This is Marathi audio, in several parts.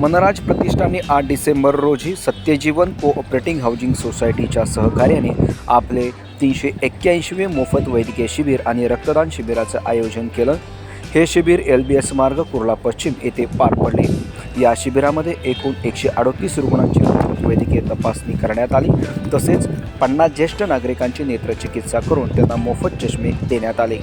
मनराज प्रतिष्ठानने आठ डिसेंबर रोजी सत्यजीवन कोऑपरेटिंग हाऊसिंग सोसायटीच्या सहकार्याने आपले तीनशे एक्क्याऐंशीवे मोफत वैद्यकीय शिबिर आणि रक्तदान शिबिराचं आयोजन केलं. हे शिबिर एल बी एस मार्ग कुर्ला पश्चिम येथे पार पडले. या शिबिरामध्ये एकूण एकशे अडोतीस रुग्णांची मोफत वैद्यकीय तपासणी करण्यात आली. तसेच पन्नास ज्येष्ठ नागरिकांची नेत्रचिकित्सा करून त्यांना मोफत चष्मे देण्यात आले.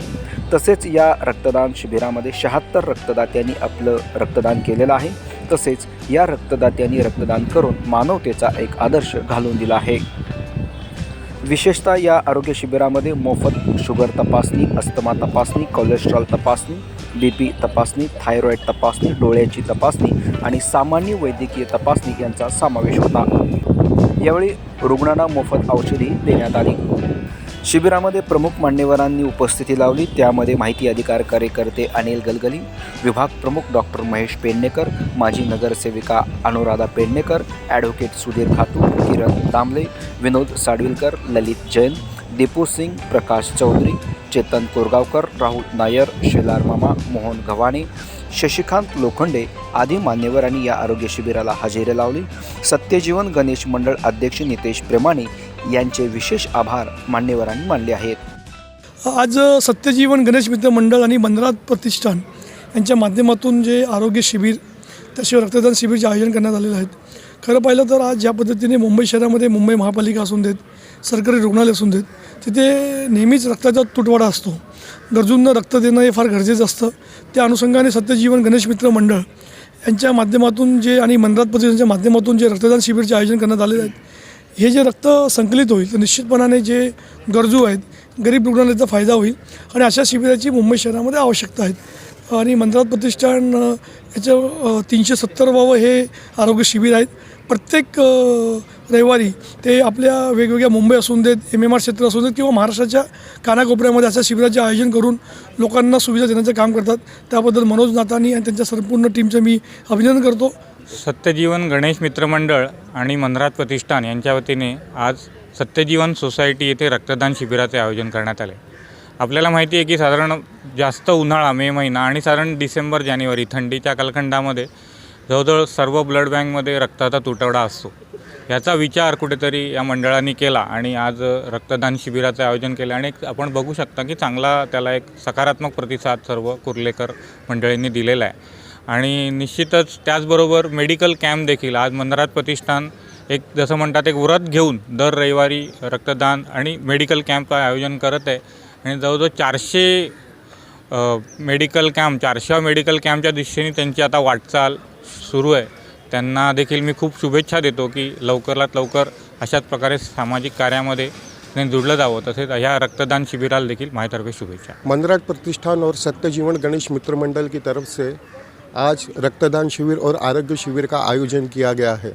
तसेच या रक्तदान शिबिरामध्ये शहात्तर रक्तदात्यांनी आपलं रक्तदान केलेलं आहे. तसेच या रक्तदात्यांनी रक्तदान करून मानवतेचा एक आदर्श घालून दिला आहे. विशेषतः या आरोग्य शिबिरामध्ये मोफत शुगर तपासणी अस्थमा तपासणी कोलेस्ट्रॉल तपासणी बी पी तपासणी थायरॉईड तपासणी डोळ्याची तपासणी आणि सामान्य वैद्यकीय तपासणी यांचा समावेश होता. यावेळी रुग्णांना मोफत औषधी देण्यात आली. शिबिरामध्ये प्रमुख मान्यवरांनी उपस्थिती लावली. त्यामध्ये माहिती अधिकार कार्यकर्ते अनिल गलगली विभाग प्रमुख डॉक्टर महेश पेडणेकर माजी नगरसेविका अनुराधा पेडणेकर ॲडव्होकेट सुधीर खातू किरण दामले विनोद साडविलकर ललित जैन दीपू सिंग प्रकाश चौधरी चेतन कोरगावकर राहुल नायर शेलार मामा मोहन गव्हाणे शशिकांत लोखंडे आदी मान्यवरांनी या आरोग्य शिबिराला हजेरी लावली. सत्यजीवन गणेश मंडळ अध्यक्ष नितेश प्रेमाणे यांचे विशेष आभार मान्यवरांनी मानले आहेत. आज सत्यजीवन गणेश मित्र मंडळ आणि मंदरात प्रतिष्ठान यांच्या माध्यमातून जे आरोग्य शिबिर त्याशिवाय रक्तदान शिबिरचे आयोजन करण्यात आलेले आहेत. खरं पाहिलं तर आज ज्या पद्धतीने मुंबई शहरामध्ये मुंबई महापालिका असून देत सरकारी रुग्णालय असून देत तिथे नेहमीच रक्ताचा तुटवडा असतो. गरजूंना रक्त देणं हे फार गरजेचं असतं. त्या अनुषंगाने सत्यजीवन गणेश मित्र मंडळ यांच्या माध्यमातून जे आणि मंदरात प्रतिष्ठानच्या माध्यमातून जे रक्तदान शिबिरचे आयोजन करण्यात आलेले आहेत हे जे रक्त संकलित होईल तर निश्चितपणाने जे गरजू आहेत गरीब रुग्णालयाचा त्याचा फायदा होईल आणि अशा शिबिराची मुंबई शहरामध्ये आवश्यकता आहेत. आणि मंत्रात प्रतिष्ठान याचं तीनशे तीनशे सत्तरवावं हे आरोग्य शिबिर आहेत प्रत्येक रविवारी ते आपल्या वेगवेगळ्या मुंबई असून देत एम एम आर क्षेत्र असून देत किंवा महाराष्ट्राच्या कानाकोपऱ्यामध्ये अशा शिबिराचे आयोजन करून लोकांना सुविधा देण्याचं काम करतात. त्याबद्दल मनोज नातानी आणि त्यांच्या संपूर्ण टीमचं मी अभिनंदन करतो. सत्यजीवन गणेश मित्र मंडळ आणि मनराज प्रतिष्ठान यांच्या वतीने आज सत्यजीवन सोसायटी येथे रक्तदान शिबिराचे आयोजन करण्यात आले. आपल्याला माहिती आहे की साधारण जास्त उन्हाळा मे महिना आणि साधारण डिसेंबर जानेवारी थंडीच्या कालखंडामध्ये जवळजवळ सर्व ब्लड बँकमध्ये रक्ताचा तुटवडा असतो. याचा विचार कुठेतरी या मंडळांनी केला आणि आज रक्तदान शिबिराचं आयोजन केलं आणि एक आपण बघू शकता की चांगला त्याला एक सकारात्मक प्रतिसाद सर्व कुर्लेकर मंडळींनी दिलेला आहे. आणि निश्चितच त्याचबरोबर मेडिकल कॅम्प देखील. आज मनराज प्रतिष्ठान एक जसं म्हणतात एक व्रत घेऊन दर रविवारी रक्तदान आणि मेडिकल कॅम्प आयोजन करत आहे. आणि जवळजवळ चारशे मेडिकल कॅम्प चारशे मेडिकल कॅम्पच्या दिशेने त्यांची आता वाटचाल सुरू आहे. त्यांना देखील मी खूप शुभेच्छा देतो की लवकरात लवकर अशाच प्रकारे सामाजिक कार्यामध्ये जुड़लं जुळलं जावं. तसेच ह्या रक्तदान शिबिराला देखील माझ्यातर्फे शुभेच्छा. मनराज प्रतिष्ठान और सत्यजीवन गणेश मित्र मंडल की तरफ से आज रक्तदान शिविर और आरोग्य शिविर का आयोजन किया गया है।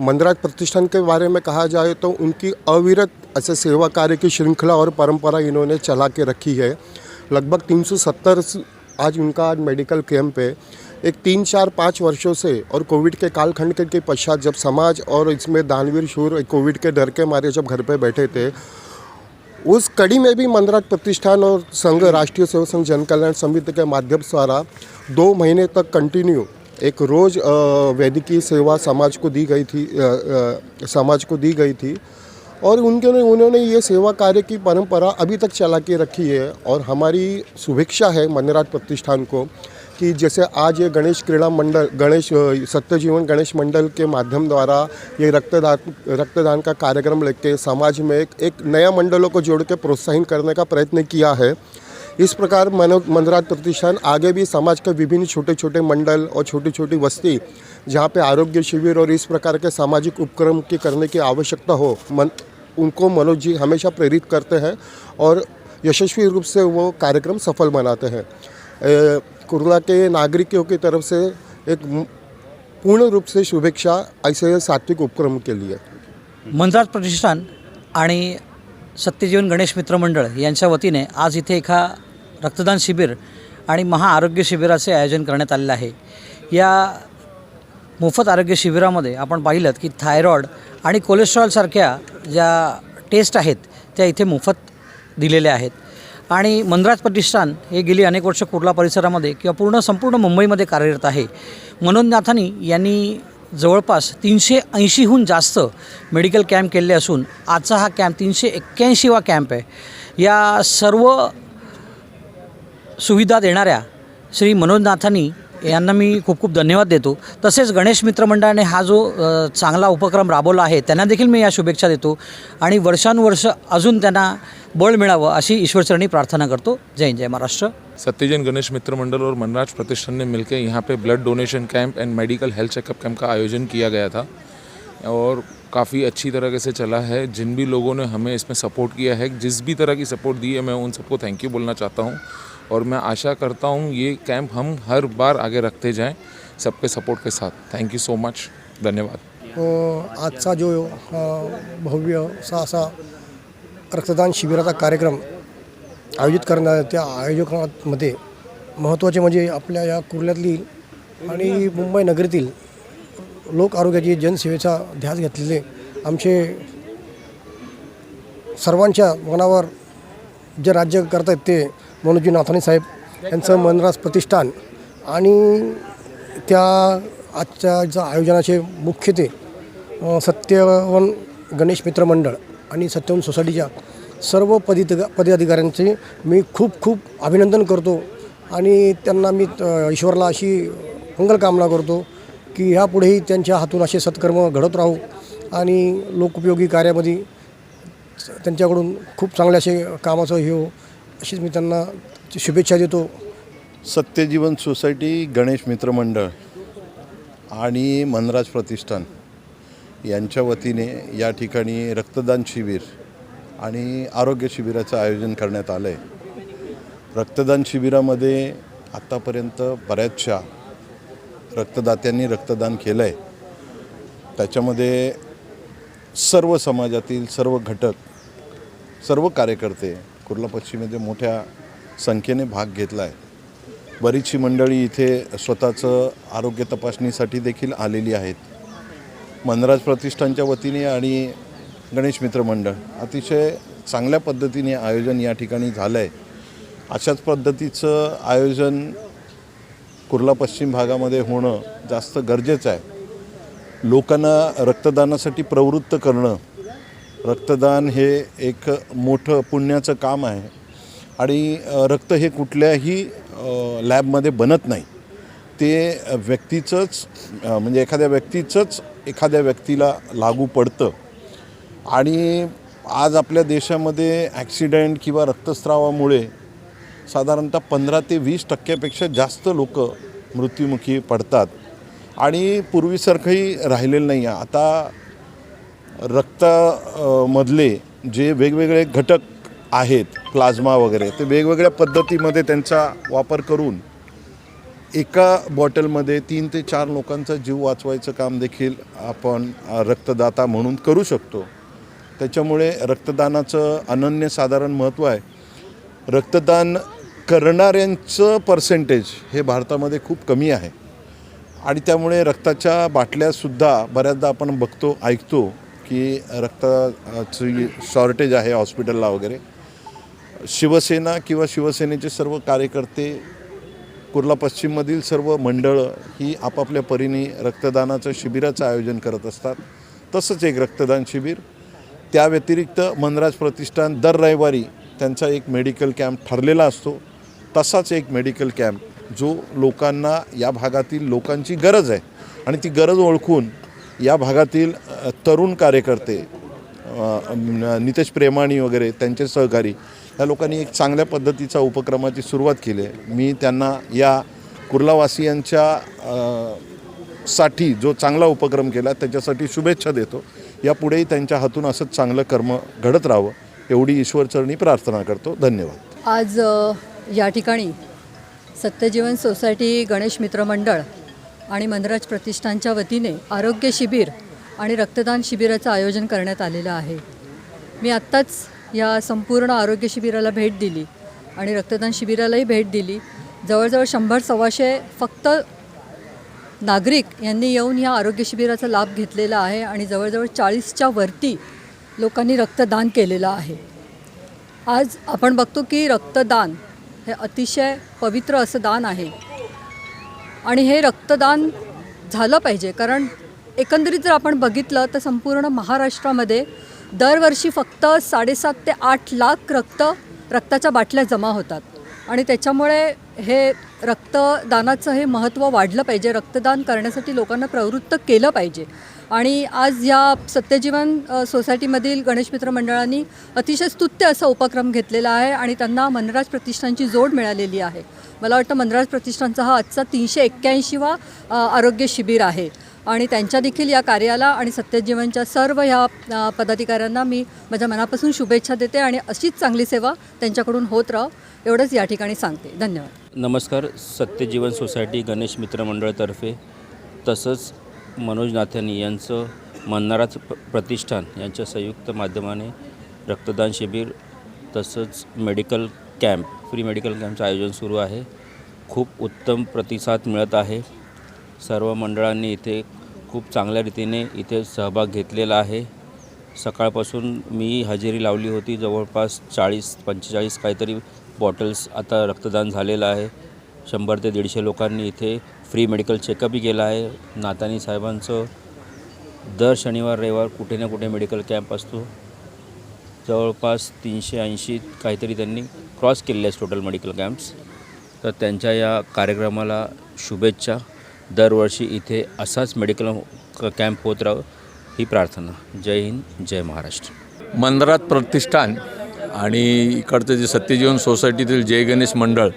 मनराज प्रतिष्ठान के बारे में कहा जाए तो उनकी अविरत ऐसे सेवा कार्य की श्रृंखला और परंपरा इन्होंने चला के रखी है। लगभग 370 आज उनका आज मेडिकल कैंप है। एक तीन चार पाँच वर्षों से और कोविड के कालखंड के पश्चात जब समाज और इसमें दानवीर शूर कोविड के डर के मारे जब घर पे बैठे थे उस कड़ी में भी मंदराज प्रतिष्ठान और संघ राष्ट्रीय सेवा संघ जन कल्याण समिति के माध्यम द्वारा दो महीने तक कंटिन्यू एक रोज़ वैद्यकीय सेवा समाज को दी गई थी अ, अ, समाज को दी गई थी। और उनके उन्होंने ये सेवा कार्य की परंपरा अभी तक चला के रखी है और हमारी शुभेच्छा है मनराज प्रतिष्ठान को कि जैसे आज ये गणेश क्रीड़ा मंडल, गणेश सत्यजीवन गणेश मंडल के माध्यम द्वारा ये रक्तदान रक्तदान का कार्यक्रम लेके समाज में एक एक नया मंडलों को जोड़ के प्रोत्साहित करने का प्रयत्न किया है। इस प्रकार मनो मनराज प्रतिष्ठान आगे भी समाज के विभिन्न छोटे छोटे मंडल और छोटी छोटी बस्ती जहाँ पे आरोग्य शिविर और इस प्रकार के सामाजिक उपक्रम की करने की आवश्यकता हो, मन, उनको मनोज जी हमेशा प्रेरित करते हैं और यशस्वी रूप से वो कार्यक्रम सफल बनाते हैं। ए, कुर्ला के नागरिकों की तरफ से एक पूर्ण रूप से शुभेच्छा ऐसे सात्विक उपक्रम के लिए। मनराज प्रतिष्ठान आणि सत्यजीवन गणेश मित्र मंडळ यांच्या वतीने आज इथे एका रक्तदान शिबिर आणि महाआरोग्य शिबिराचे आयोजन करण्यात आलेलं आहे. या मोफत आरोग्य शिबिरामध्ये आपण पाहिलं की थायरॉईड आणि कोलेस्ट्रॉलसारख्या ज्या टेस्ट आहेत त्या इथे मोफत दिलेल्या आहेत. आणि मनराज प्रतिष्ठान हे गेली अनेक वर्ष कुर्ला परिसरामध्ये किंवा पूर्ण संपूर्ण मुंबईमध्ये कार्यरत आहे. मनोज नाथानी यांनी जवळपास तीनशे ऐंशीहून जास्त मेडिकल कॅम्प केले असून आजचा हा कॅम्प तीनशे एक्क्याऐंशीवा कॅम्प आहे. या सर्व सुविधा देणाऱ्या श्री मनोजनाथानी मी खूप खूप धन्यवाद देतो. तसेच गणेश मित्र मंडळाने हा जो चांगला उपक्रम राबवला आहे, त्यांना देखील मी या शुभेच्छा देतो आणि वर्षानुवर्ष अजून बळ मिळावं अशी ईश्वरचरणी प्रार्थना करतो. जय जय महाराष्ट्र. सत्यजन गणेश मित्र मंडल और मनराज प्रतिष्ठान ने मिलकर यहाँ पे blood donation camp and medical health checkup camp का आयोजन किया गया था और काफ़ी अच्छी तरह से चला है। जिन भी लोगों ने हमें इसमें सपोर्ट किया है, जिस भी तरह की सपोर्ट दी है, मैं उन सबको थैंक यू बोलना चाहता हूँ। और मैं आशा करता हूँ ये कैंप हम हर बार आगे रखते जाएं सबके सपोर्ट के साथ। थैंक यू सो मच धन्यवाद। आजचा जो भव्य असा असा रक्तदान शिबिराचा कार्यक्रम आयोजित करणार त्या आयोजकांमध्ये महत्त्वाचे म्हणजे आपल्या या कुर्ल्यातली आणि मुंबई नगरीतील लोक आरोग्याची जनसेवेचा ध्यास घेतलेले आमचे सर्वांच्या मनावर जे राज्य करत आहेत ते मनोजी नाथानी साहेब यांचं मनराज प्रतिष्ठान आणि त्या आजच्या ज्या आयोजनाचे मुख्य ते सत्यवन गणेश मित्र मंडळ आणि सत्यवन सोसायटीच्या सर्व पदित पदाधिकाऱ्यांचे मी खूप खूप अभिनंदन करतो आणि त्यांना मी ईश्वरला अशी मंगलकामना करतो की ह्यापुढेही त्यांच्या हातून असे सत्कर्म घडत राहू आणि लोकोपयोगी कार्यामध्ये त्यांच्याकडून खूप चांगले असे कामाचं हे हो. अशीच मी त्यांना शुभेच्छा देतो. सत्यजीवन सोसायटी गणेश मित्र मंडळ आणि मनराज प्रतिष्ठान यांच्या वतीने या ठिकाणी रक्तदान शिबिर आणि आरोग्य शिबिराचं आयोजन करण्यात आलं आहे रक्तदान शिबिरामध्ये आत्तापर्यंत बऱ्याचशा रक्तदात्यांनी रक्तदान केलं आहे त्याच्यामध्ये सर्व समाजातील सर्व घटक सर्व कार्यकर्ते कुर्ला पश्चिमेमध्ये मोठ्या संख्येने भाग घेतला आहे बरीचशी मंडळी इथे स्वतःचं आरोग्य तपासणीसाठी देखील आलेली आहेत. मनराज प्रतिष्ठानच्या वतीने आणि गणेश मित्र मंडळ. अतिशय चांगल्या पद्धतीने आयोजन या ठिकाणी झालं आहे अशाच पद्धतीचं आयोजन कुर्ला पश्चिम भागामध्ये होणं जास्त गरजेचं आहे. लोकांना रक्तदानासाठी प्रवृत्त करणं रक्तदान हे एक मोठं पुण्याचं काम आहे. आणि रक्त हे कुठल्याही लॅबमध्ये बनत नाही. ते व्यक्तीचंच म्हणजे एखाद्या व्यक्तीचंच एखाद्या व्यक्तीला लागू पडतं. आणि आज आपल्या देशामध्ये ॲक्सिडेंट किंवा रक्तस्रावामुळे साधारणतः पंधरा ते वीस टक्क्यापेक्षा जास्त लोक मृत्युमुखी पडतात. आणि पूर्वीसारखंही राहिलेलं नाही आहे. आता रक्तामधले मधले जे वेगवेगळे घटक आहेत प्लाझ्मा वगैरे ते वेगवेगळ्या पद्धतीमध्ये त्यांचा वापर करून एका बॉटलमध्ये तीन ते चार लोकांचा जीव वाचवायचं काम देखील आपण रक्तदाता म्हणून करू शकतो. त्याच्यामुळे रक्तदानाचं अनन्यसाधारण महत्त्व आहे. रक्तदान करणाऱ्यांचं पर्सेंटेज हे भारतामध्ये खूप कमी आहे. आणि त्यामुळे रक्ताच्या बाटल्यासुद्धा बऱ्याचदा आपण बघतो ऐकतो. की रक्ताची शॉर्टेज आहे हॉस्पिटलला वगैरे. शिवसेना किंवा शिवसेनेचे सर्व कार्यकर्ते कुर्ला पश्चिममधील सर्व मंडळं ही आपापल्या परीने रक्तदानाचं शिबिराचं आयोजन करत असतात. तसंच एक रक्तदान शिबिर. त्या व्यतिरिक्त मनराज प्रतिष्ठान दर रविवारी त्यांचा एक मेडिकल कॅम्प ठरलेला असतो. तसाच एक मेडिकल कॅम्प जो लोकांना या भागातील लोकांची गरज आहे. आणि ती गरज ओळखून या भागातील तरुण कार्यकर्ते नितेश प्रेमाणी वगैरे त्यांचे सहकारी या लोकांनी एक चांगल्या पद्धतीचा उपक्रमाची सुरुवात केली. आहे मी त्यांना या कुर्लावासियांच्या साठी जो चांगला उपक्रम केला त्याच्यासाठी शुभेच्छा देतो. यापुढेही त्यांच्या हातून असंच चांगलं कर्म घडत राहावं एवढी ईश्वरचरणी प्रार्थना करतो. धन्यवाद. आज या ठिकाणी सत्यजीवन सोसायटी गणेश मित्र मंडळ आणि मनराज प्रतिष्ठानच्या वतीने आरोग्य शिबिर आणि रक्तदान शिबिराचं आयोजन करण्यात आलेलं आहे. मी आत्ताच या संपूर्ण आरोग्य शिबिराला भेट दिली आणि रक्तदान शिबिरालाही भेट दिली. जवळजवळ शंभर सव्वाशे फक्त नागरिक यांनी येऊन या आरोग्य शिबिराचा लाभ घेतलेला आहे आणि जवळजवळ चाळीसच्या वरती लोकांनी रक्तदान केलेलं आहे. आज आपण बघतो की रक्तदान हे अतिशय पवित्र असं दान आहे. आणि हे रक्तदान झालं पाहिजे. कारण एकंदरीत जर आपण बघितलं तर संपूर्ण महाराष्ट्रामध्ये दरवर्षी फक्त साडेसात ते आठ लाख रक्त रक्ताच्या बाटल्या जमा होतात. आणि त्याच्यामुळे हे रक्तदानाचं हे महत्त्व वाढलं पाहिजे. रक्तदान करण्यासाठी लोकांना प्रवृत्त केलं पाहिजे. आणि आज या सत्यजीवन सोसायटीमधील गणेश मित्र मंडळांनी अतिशय स्तुत्य असा उपक्रम घेतलेला आहे आणि त्यांना मनराज प्रतिष्ठानची जोड मिळालेली आहे. मला वाटतं मनराज प्रतिष्ठानचा हा आजचा तीनशे एक्क्याऐंशीवा आरोग्य शिबिर आहे. आणि त्यांच्या देखील या कार्याला आणि सत्यजीवनच्या सर्व ह्या पदाधिकाऱ्यांना मी माझ्या मनापासून शुभेच्छा देते आणि अशीच चांगली सेवा त्यांच्याकडून होत राहो एवढंच या ठिकाणी सांगते. धन्यवाद. नमस्कार. सत्यजीवन सोसायटी गणेश मित्र मंडळतर्फे. तसंच मनोज नाथानी यांचं मन्नाराज प- प्रतिष्ठान यांच्या संयुक्त माध्यमाने रक्तदान शिबिर तसंच मेडिकल कॅम्प फ्री मेडिकल कॅम्पचं आयोजन सुरू आहे. खूप उत्तम प्रतिसाद मिळत आहे. सर्व मंडळांनी इथे खूप चांगल्या रीतीने इथे सहभाग घेतलेला आहे. सकाळपासून मी हजेरी लावली होती. जवळपास चाळीस पंचेचाळीस काहीतरी बॉटल्स आता रक्तदान झालेलं आहे. शंभर ते दीडशे लोकांनी इथे फ्री मेडिकल चेकअपही केलं आहे. नातानी साहेबांचं दर शनिवार रविवार कुठे ना कुठे मेडिकल कॅम्प असतो. जवळपास तीनशे ऐंशी काहीतरी त्यांनी क्रॉस केलेले आहेत टोटल मेडिकल कॅम्प्स. तर त्यांच्या या कार्यक्रमाला शुभेच्छा. दरवर्षी इथे असाच मेडिकल कॅम्प होत राहावं ही प्रार्थना. जय हिंद जय महाराष्ट्र. मंदरात प्रतिष्ठान आणि इकडचं जे सत्यजीवन सोसायटीतील जय गणेश मंडळ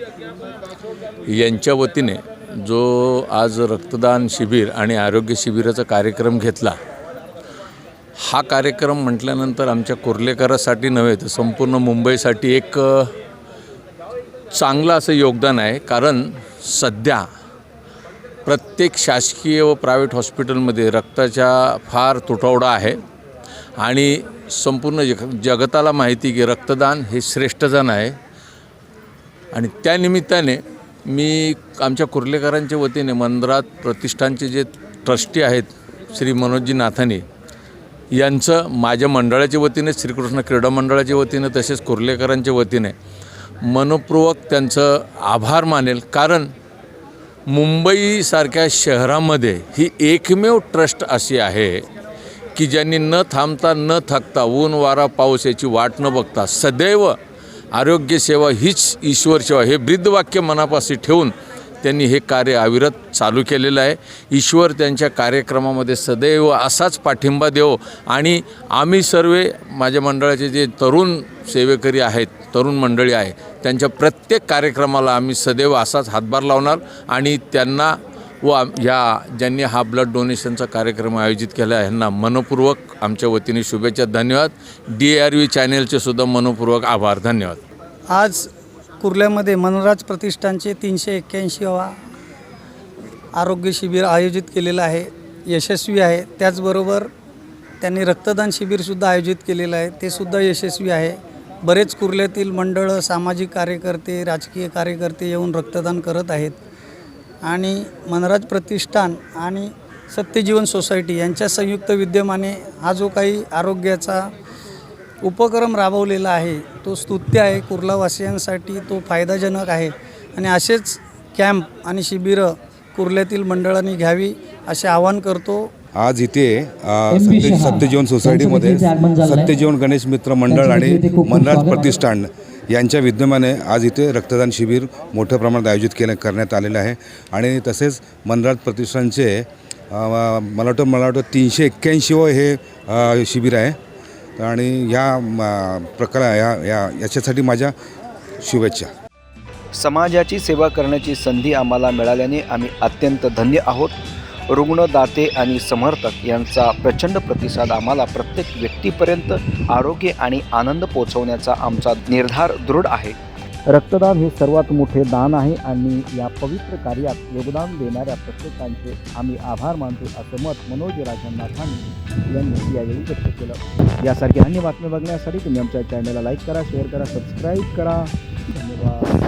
यांच्या वतीने जो आज रक्तदान शिबिर आणि आरोग्य शिबिराचा कार्यक्रम घेतला हा कार्यक्रम म्हटल्यानंतर आमच्या कुर्लेकरासाठी नव्हे तर संपूर्ण मुंबईसाठी एक चांगलं असं योगदान आहे. कारण सध्या प्रत्येक शासकीय व प्रायव्हेट हॉस्पिटलमध्ये रक्ताचा फार तुटवडा आहे आणि संपूर्ण जग जगताला माहिती की रक्तदान हे श्रेष्ठदान आहे. आणि त्यानिमित्ताने मी आमच्या कुर्लेकरांच्या वतीने मंदिरात प्रतिष्ठानचे जे ट्रस्टी आहेत श्री मनोजी नाथानी यांचं माझ्या मंडळाच्या वतीने श्रीकृष्ण क्रीडा मंडळाच्या वतीने तसेच कुर्लेकरांच्या वतीने मनपूर्वक त्यांचं आभार मानेल. कारण मुंबईसारख्या शहरामध्ये ही एकमेव ट्रस्ट अशी आहे की ज्यांनी न थांबता न थकता ऊन वारा पाऊस याची वाट न बघता सदैव आरोग्यसेवा हीच ईश्वर सेवा. हे ब्रीदवाक्य मनापाशी ठेवून त्यांनी हे कार्य अविरत चालू केलेलं आहे. ईश्वर त्यांच्या कार्यक्रमामध्ये सदैव असाच पाठिंबा देव. आणि आम्ही सर्व माझ्या मंडळाचे जे तरुण सेवेकरी आहेत तरुण मंडळी आहे त्यांच्या प्रत्येक कार्यक्रमाला आम्ही सदैव असाच हातभार लावणार आणि त्यांना व ह्या ज्यांनी हा ब्लड डोनेशनचा कार्यक्रम आयोजित केला ह्यांना मनपूर्वक आमच्या वतीने शुभेच्छा धन्यवाद. डी आर व्ही चॅनेलचे सुद्धा मनपूर्वक आभार धन्यवाद. आज कुर्ल्यामध्ये मनराज प्रतिष्ठानचे तीनशे एक्क्याऐंशीवा आरोग्य शिबिर आयोजित केलेलं आहे यशस्वी आहे. त्याचबरोबर त्यांनी रक्तदान शिबिरसुद्धा आयोजित केलेलं आहे ते सुद्धा यशस्वी आहे. बरेच कुर्ल्यातील मंडळं सामाजिक कार्यकर्ते राजकीय कार्यकर्ते येऊन रक्तदान करत आहेत. आणि मनराज प्रतिष्ठान आणि सत्यजीवन सोसायटी यांच्या संयुक्त विद्यमाने हा जो काही आरोग्याचा उपक्रम राबवलेला आहे तो स्तुत्य आहे. कुर्लावासियांसाठी तो फायदाजनक आहे. आणि असेच कॅम्प आणि शिबिरं कुर्ल्यातील मंडळांनी घ्यावी असे आवाहन करतो. आज इथे सत्य सत्यजीवन सोसायटीमध्ये सत्यजीवन गणेश मित्र मंडळ आणि मनराज प्रतिष्ठान यांच्या विद्यमाने आज इथे रक्तदान शिबिर मोठ्या प्रमाणात आयोजित केलं करण्यात आलेलं आहे. आणि तसेच मनराज प्रतिष्ठानचे मला वाटतं मला वाटतं तीनशे एक्क्याऐंशीवं हे शिबिर आहे. आणि ह्या प्रकार या या याच्यासाठी माझ्या शुभेच्छा. समाजाची सेवा करण्याची संधी आम्हाला मिळाल्याने आम्ही अत्यंत धन्य आहोत. रुग्ण दाते आणि समर्थक यांचा प्रचंड प्रतिसाद आम्हाला प्रत्येक व्यक्तीपर्यंत आरोग्य आणि आनंद पोचवण्याचा आमचा निर्धार दृढ आहे. रक्तदान हे सर्वात मोठे दान आहे आणि या पवित्र कार्यात योगदान देणाऱ्या प्रत्येकांचे आम्ही आभार मानतो असं मत मनोज राजनाथांनी यांनी यावेळी व्यक्त केलं. यासारख्या अन्य बातम्या बघण्यासाठी तुम्ही आमच्या चॅनलला लाईक करा शेअर करा सबस्क्राईब करा. धन्यवाद.